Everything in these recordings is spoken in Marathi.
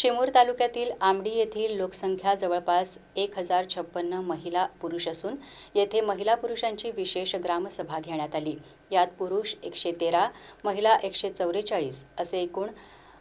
चिमूर तालुक्यातील आंबडी येथील लोकसंख्या जवळपास एक हजार छप्पन्न महिला पुरुष असून येथे महिला पुरुषांची विशेष ग्रामसभा घेण्यात आली. यात पुरुष एकशे तेरा महिला एकशे चौवेचाळीस असे एकूण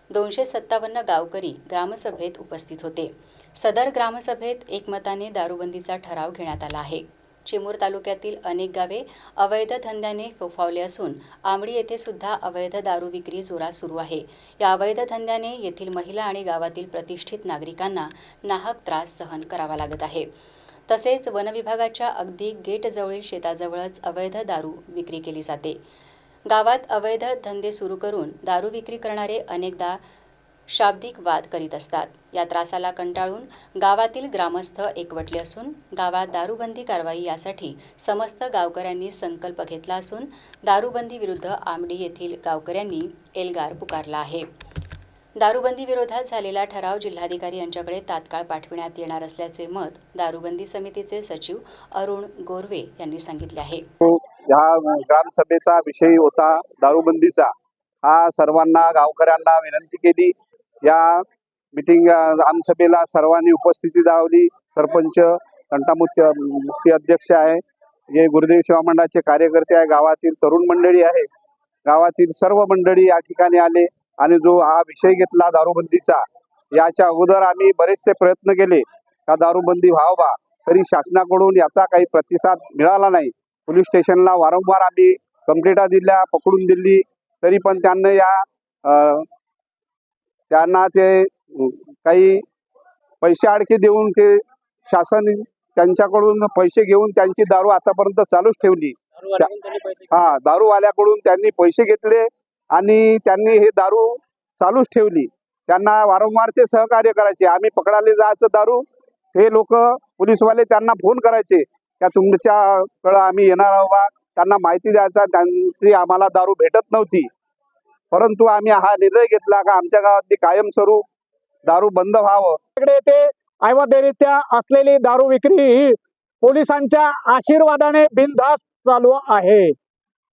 दोनशे सत्तावन्न गावकरी ग्रामसभेत उपस्थित होते. सदर ग्रामसभेत एकमताने दारूबंदीचा ठराव घेण्यात आला आहे. चिमूर तालुक्यातील अनेक गावे अवैध धंद्याने फोफावले असून आंबडी येथे सुद्धा अवैध दारू विक्री जोरात सुरू आहे. या अवैध धंद्याने येथील महिला आणि गावातील प्रतिष्ठित नागरिकांना नाहक त्रास सहन करावा लागत आहे. तसेच वनविभागाच्या अगदी गेटजवळील शेताजवळच अवैध दारू विक्री केली जाते. गावात अवैध धंदे सुरू करून दारू विक्री करणारे अनेकदा शाब्दिक वाद करीत असतात. या त्रासाला कंटाळून गावातील ग्रामस्थ एकवटले असून गावात दारूबंदी कारवाई यासाठी समस्त गावकऱ्यांनी संकल्प घेतला असून दारूबंदी विरुद्ध आमडी येथील गावकऱ्यांनी एल्गार पुकारला आहे. दारूबंदी विरोधात झालेला ठराव जिल्हाधिकारी यांच्याकडे तात्काळ पाठविण्यात येणार असल्याचे मत दारूबंदी समितीचे सचिव अरुण गोरवे यांनी सांगितले आहे. या ग्रामसभेचा विषय होता दारूबंदीचा. हा सर्वांना गावकऱ्यांना विनंती केली. या मिटिंग ग्रामसभेला सर्वांनी उपस्थिती दावली सरपंच तंटामुक्ती मुक्ती अध्यक्ष आहे. जे गुरुदेव सेवा मंडळाचे कार्यकर्ते आहे. गावातील तरुण मंडळी आहे. गावातील सर्व मंडळी या ठिकाणी आले आणि जो हा विषय घेतला दारूबंदीचा याच्या अगोदर आम्ही बरेचसे प्रयत्न केले. का दारूबंदी व्हावा तरी शासनाकडून याचा काही प्रतिसाद मिळाला नाही. पोलीस स्टेशनला वारंवार आम्ही कंप्लेंटा दिल्या पकडून दिली. तरी पण त्यांना या त्यांना ते काही पैसे अडके देऊन ते शासन त्यांच्याकडून पैसे घेऊन त्यांची दारू आतापर्यंत चालूच ठेवली. हा दारूवाल्याकडून त्यांनी पैसे घेतले आणि त्यांनी हे दारू चालूच ठेवली. त्यांना वारंवार ते सहकार्य करायचे. आम्ही पकडायला जायचं दारू. ते लोक पोलीसवाले त्यांना फोन करायचे त्या तुमच्याकडं आम्ही येणार आहोत त्यांना माहिती द्यायचा त्यांची आम्हाला दारू भेटत नव्हती. परंतु आम्ही हा निर्णय घेतला का आमच्या गावातली कायमस्वरूप दारू बंद व्हावं. तिकडे ते अवैधरित्या असलेली दारू विक्री ही पोलिसांच्या आशीर्वादाने बिनधास्त चालू आहे.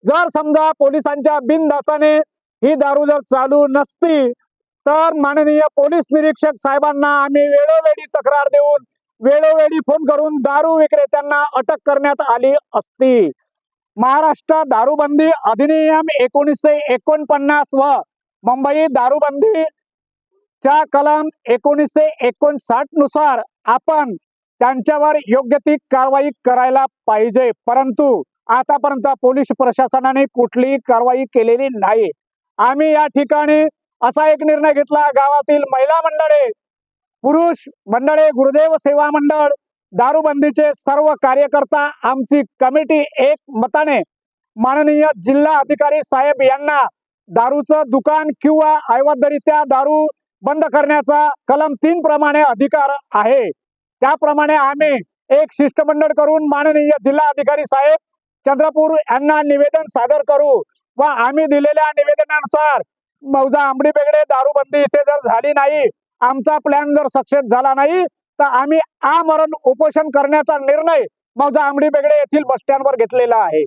जर समजा पोलिसांच्या बिनधासाने ही दारू जर चालू नसती तर माननीय पोलीस निरीक्षक साहेबांना आम्ही वेळोवेळी तक्रार देऊन वेळोवेळी फोन करून दारू विक्रेत्यांना अटक करण्यात आली असती. महाराष्ट्र दारूबंदी अधिनियम एकोणीसशे एकोणपन्नास व मुंबई दारूबंदी च्या कलम एकोणीसशे एकोणसाठनुसार आपण त्यांच्यावर योग्य ती कारवाई करायला पाहिजे. परंतु आतापर्यंत पोलीस प्रशासनाने कुठलीही कारवाई केलेली नाही. आम्ही या ठिकाणी असा एक निर्णय घेतला. गावातील महिला मंडळे पुरुष मंडळे गुरुदेव सेवा मंडळ दारूबंदीचे सर्व कार्यकर्ता आमची कमिटी एक मताने माननीय जिल्हा अधिकारी साहेब यांना दारूचं दुकान किंवा अवैधरित्या दारू बंद करण्याचा कलम तीन प्रमाणे अधिकार आहे. त्याप्रमाणे आम्ही एक शिष्टमंडळ करून माननीय जिल्हा अधिकारी साहेब चंद्रपूर यांना निवेदन सादर करू व आम्ही दिलेल्या निवेदनानुसार मौजा आंबडी बेगडे दारूबंदी इथे जर झाली नाही आमचा प्लॅन जर सक्सेस झाला नाही तर आम्ही आमरण उपोषण करण्याचा निर्णय मौजा आंबडी बेगडे येथील बस स्टँडवर घेतलेला आहे.